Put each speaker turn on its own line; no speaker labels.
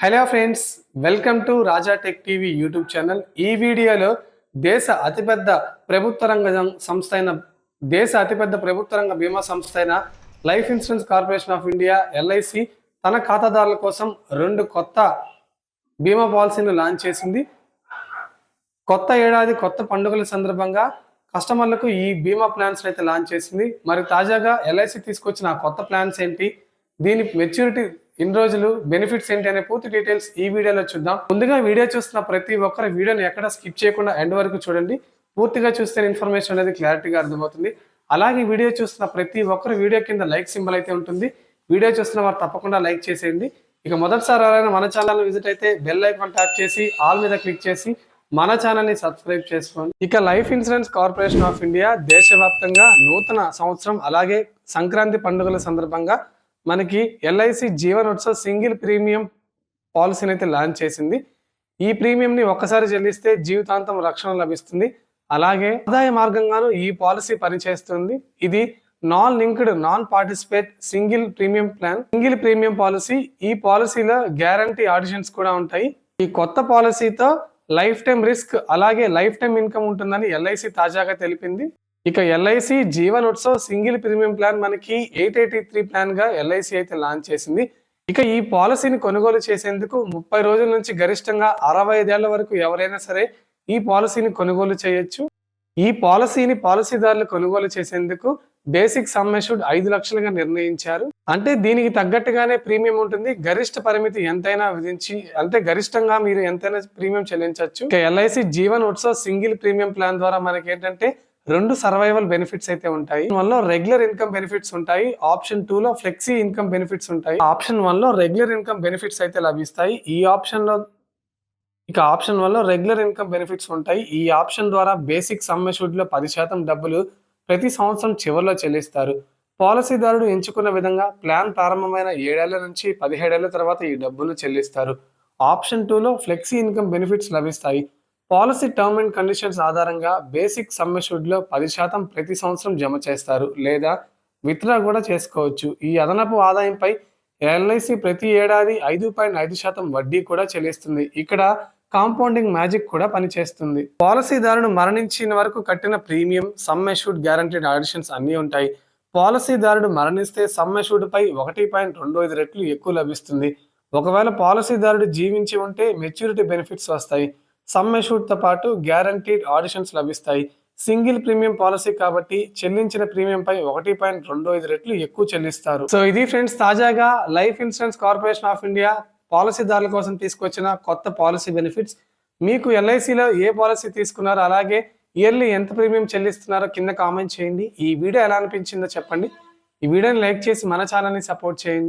Hello friends welcome to Raja tech TV YouTube channel. ఈ వీడియోలో దేశ అతిపెద్ద ప్రభుత్వ రంగ సంస్థ అయిన దేశ అతిపెద్ద ప్రభుత్వ రంగ బీమా సంస్థ అయిన life insurance corporation of India LIC తన ఖాతాదారుల కోసం రెండు కొత్త బీమా పాలసీని లాంచ్ చేసింది. కొత్త ఏడాది కొత్త పండుగల సందర్భంగా కస్టమర్లకు ఈ బీమా ప్లాన్స్ అయితే లాంచ్ చేసింది. మరి తాజాగా ఎల్ఐసి తీసుకొచ్చిన కొత్త ప్లాన్స్ ఏంటి? దీని మెచ్యూరిటీ ఇన్ని రోజులు బెనిఫిట్స్ ఏంటి అనే పూర్తి డీటెయిల్స్ ఈ వీడియోలో చూద్దాం. ముందుగా వీడియో చూస్తున్న ప్రతి ఒక్కరు వీడియోని ఎక్కడ స్కిప్ చేయకుండా ఎండ్ వరకు చూడండి. పూర్తిగా చూస్తే ఇన్ఫర్మేషన్ అనేది క్లారిటీగా అర్థమవుతుంది. అలాగే వీడియో చూస్తున్న ప్రతి ఒక్కరు వీడియో కింద లైక్ సింబల్ అయితే ఉంటుంది. వీడియో చూస్తున్న వారు తప్పకుండా లైక్ చేసేయండి. ఇక మొదటిసారి ఎవరైనా మన ఛానల్ విజిట్ అయితే బెల్ ఐకాన్ ట్యాప్ చేసి ఆల్ మీద క్లిక్ చేసి మన ఛానల్ని సబ్స్క్రైబ్ చేసుకోండి. ఇక life insurance corporation of India దేశవ్యాప్తంగా నూతన సంవత్సరం అలాగే సంక్రాంతి పండుగల సందర్భంగా మనకి ఎల్ఐసి జీవనోత్సవ సింగిల్ ప్రీమియం పాలసీని అయితే లాంచ్ చేసింది. ఈ ప్రీమియంని ఒక్కసారి చెల్లిస్తే జీవితాంతం రక్షణ లభిస్తుంది. అలాగే ఆదాయ మార్గంగాను ఈ పాలసీ పనిచేస్తుంది. ఇది non linked non participate single premium plan. Single premium policy ఈ పాలసీలో గ్యారంటీ ఆడిషన్స్ కూడా ఉంటాయి. ఈ కొత్త పాలసీతో లైఫ్ టైం రిస్క్ అలాగే లైఫ్ టైం ఇన్కమ్ ఉంటుందని ఎల్ఐసి తాజాగా తెలిపింది. ఇక LIC Jeevan Utsav single premium plan మనకి ఎయిట్ ఎయిటీ త్రీ ప్లాన్గా ఎల్ఐసి అయితే లాంచ్ చేసింది. ఇక ఈ పాలసీని కొనుగోలు చేసేందుకు ముప్పై రోజుల నుంచి గరిష్టంగా అరవై ఐదేళ్ళ వరకు ఎవరైనా సరే ఈ పాలసీని కొనుగోలు చేయొచ్చు. ఈ పాలసీని పాలసీదారులు కొనుగోలు చేసేందుకు బేసిక్ సమ్మెషుడ్ ఐదు లక్షలుగా నిర్ణయించారు. అంటే దీనికి తగ్గట్టుగానే ప్రీమియం ఉంటుంది. గరిష్ట పరిమితి ఎంతైనా విధించి అంటే గరిష్టంగా మీరు ఎంతైనా ప్రీమియం చెల్లించవచ్చు. ఇక LIC Jeevan Utsav single premium plan ద్వారా మనకి ఏంటంటే రెండు సర్వైవల్ బెనిఫిట్స్ అయితే ఉంటాయి. వన్లో రెగ్యులర్ ఇన్కమ్ బెనిఫిట్స్ ఉంటాయి. ఆప్షన్ టూ లో ఫ్లెక్సీ ఇన్కమ్ బెనిఫిట్స్ ఉంటాయి. ఆప్షన్ వన్లో రెగ్యులర్ ఇన్కమ్ బెనిఫిట్స్ అయితే లభిస్తాయి. ఈ ఆప్షన్లో ఇక ఆప్షన్ వల్ల రెగ్యులర్ ఇన్కమ్ బెనిఫిట్స్ ఉంటాయి. ఈ ఆప్షన్ ద్వారా బేసిక్ సమ్మెషుడ్లో పది శాతం డబ్బులు ప్రతి సంవత్సరం చివరిలో చెల్లిస్తారు. పాలసీదారుడు ఎంచుకున్న విధంగా ప్లాన్ ప్రారంభమైన ఏడేళ్ళ నుంచి పదిహేడేళ్ళ తర్వాత ఈ డబ్బులు చెల్లిస్తారు. ఆప్షన్ టూలో ఫ్లెక్సీ ఇన్కమ్ బెనిఫిట్స్ లభిస్తాయి. పాలసీ టర్మ్ అండ్ కండిషన్స్ ఆధారంగా బేసిక్ సమ్మెషుడ్లో పది శాతం ప్రతి సంవత్సరం జమ చేస్తారు లేదా విత్డ్రా కూడా చేసుకోవచ్చు. ఈ అదనపు ఆదాయంపై ఎల్ఐసి ప్రతి ఏడాది ఐదు పాయింట్ ఐదు శాతం వడ్డీ కూడా చెల్లిస్తుంది. ఇక్కడ కాంపౌండింగ్ మ్యాజిక్ కూడా పనిచేస్తుంది. పాలసీదారుడు మరణించిన వరకు కట్టిన ప్రీమియం సమ్మెషూడ్ గ్యారంటీడ్ ఆడిషన్స్ అన్నీ ఉంటాయి. పాలసీదారుడు మరణిస్తే సమ్ ఒకటి పాయింట్ రెండు ఐదు రెట్లు ఎక్కువ లభిస్తుంది. ఒకవేళ పాలసీదారుడు జీవించి ఉంటే మెచ్యూరిటీ బెనిఫిట్స్ వస్తాయి. సమ్ షూట్తో పాటు గ్యారంటీడ్ ఆడిషన్స్ లభిస్తాయి. సింగిల్ ప్రీమియం పాలసీ కాబట్టి చెల్లించిన ప్రీమియం పై ఒకటి పాయింట్ రెండు ఐదు రెట్లు ఎక్కువ చెల్లిస్తారు. సో ఇది ఫ్రెండ్స్ తాజాగా life insurance corporation of India పాలసీదారుల కోసం తీసుకొచ్చిన కొత్త పాలసీ బెనిఫిట్స్. మీకు ఎల్ఐసిలో ఏ పాలసీ తీసుకున్నారో అలాగే ఇయర్లీ ఎంత ప్రీమియం చెల్లిస్తున్నారో కింద కామెంట్ చేయండి. ఈ వీడియో ఎలా అనిపించిందో చెప్పండి. ఈ వీడియోని లైక్ చేసి మన ఛానల్ని సపోర్ట్ చేయండి.